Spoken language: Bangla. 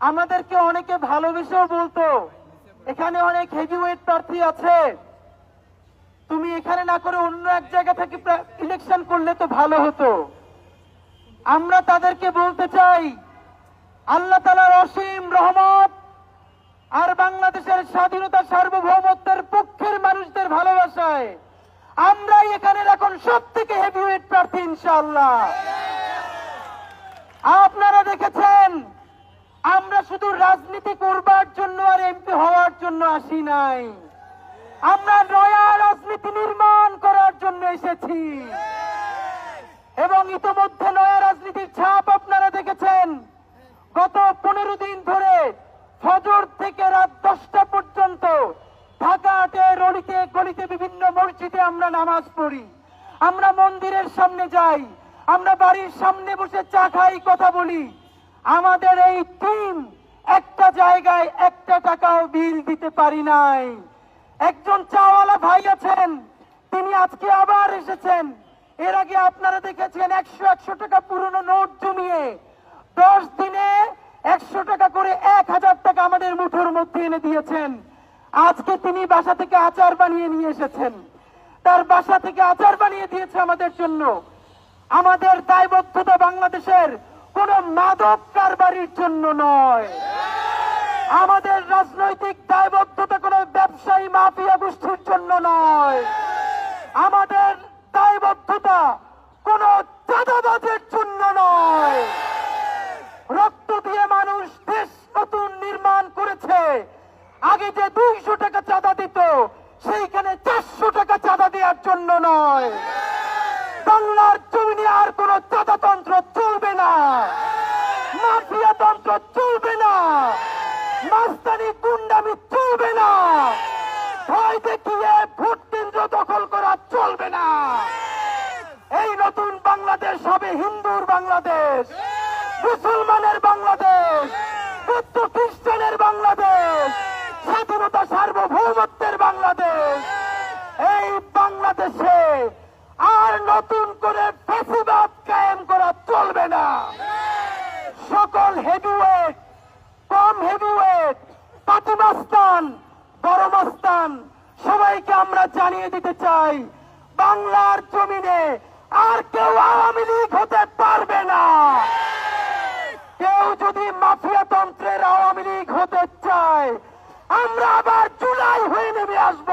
আমাদেরকে অনেকে ভালোবেসেও বলতো, এখানে অনেক হেভিওয়েট প্রার্থী আছে। তুমি এখানে না করে অন্য এক জায়গা থেকে ইলেকশন করলে তো ভালো হতো। আমরা তাদেরকে বলতে চাই, আল্লাহ তালার অসীম রহমত আর বাংলাদেশের স্বাধীনতা সার্বভৌমত্বের পক্ষের মানুষদের ভালোবাসায় আমরাই এখানে এখন সব থেকে হেভিওয়েট প্রার্থী ইনশাল্লাহ আপনারা দেখেছেন আমরা শুধু রাজনীতি করবার জন্য আর এমপি হওয়ার জন্য আসি নাই। আমরা নয়া রাজনীতি নির্মাণ করার জন্য এসেছি। এবং ইতোমধ্যে নয়া রাজনীতির ছাপ আপনারা দেখেছেন। গত পনেরো দিন ধরে ফজর থেকে রাত দশটা পর্যন্ত ঢাকা হাটের অলিতে গলিতে বিভিন্ন মসজিদে আমরা নামাজ পড়ি। আমরা মন্দিরের সামনে যাই। আমরা বাড়ির সামনে বসে চা খাই, কথা বলি। আমাদের এই টিম একটা জায়গায় একটা টাকাও বিল দিতে পারি নাই। একজন চাওয়ালা ভাই আছেন, তিনি আজকে আবার এসেছেন। এর আগে আপনারা দেখেছেন একশো একশো টাকা পুরনো নোট জমিয়ে দশ দিনে একশো টাকা করে এক হাজার টাকা আমাদের মুঠোর মধ্যে এনে দিয়েছেন। আজকে তিনি বাসা থেকে আচার বানিয়ে নিয়ে এসেছেন। তার বাসা থেকে আচার বানিয়ে দিয়েছে আমাদের জন্য। আমাদের দায়বদ্ধতা বাংলাদেশের কোন মাদক কারবারির জন্য নয়। আমাদের রাজনৈতিক দায়বদ্ধতা কোন ব্যবসায়ী মাফিয়া গোষ্ঠীর জন্য নয়। আমাদের দায়বদ্ধতা কোন চাঁদাবাজের জন্য নয়। রক্ত দিয়ে মানুষ দেশ নতুন নির্মাণ করেছে। আগে যে দুইশো টাকা চাঁদা দিত, সেইখানে চারশো টাকা চাঁদা দেওয়ার জন্য নয়। বাংলার জমিনে আর কোন চাঁদাতন্ত্র চলবে না। মাফিয়া তন্ত্র চলবে না। মাস্তানি গুন্ডামি চলবে না। ভয় দেখিয়ে ভোট কেন্দ্র দখল করা চলবে না। এই নতুন বাংলাদেশ হবে হিন্দুর বাংলাদেশ, মুসলমানের বাংলাদেশ, বুদ্ধ খ্রিস্টানের বাংলাদেশ, স্বাধীনতা সার্বভৌমত্বের বাংলাদেশ। এই বাংলাদেশে আর নতুন করে ফেসিবাদ কায়েম করা চলবে না। সকল হেভিওয়েট কম হেভিওয়েট পাতিমাস্তান বড়মাস্তান সবাইকে আমরা জানিয়ে দিতে চাই, বাংলার জমিনে আর কেউ আওয়ামী লীগ হতে পারবে না। কেউ যদি মাফিয়া তন্ত্রের আওয়ামী লীগ হতে চায়, আমরা আবার জুলাই হয়ে নেমে আসব।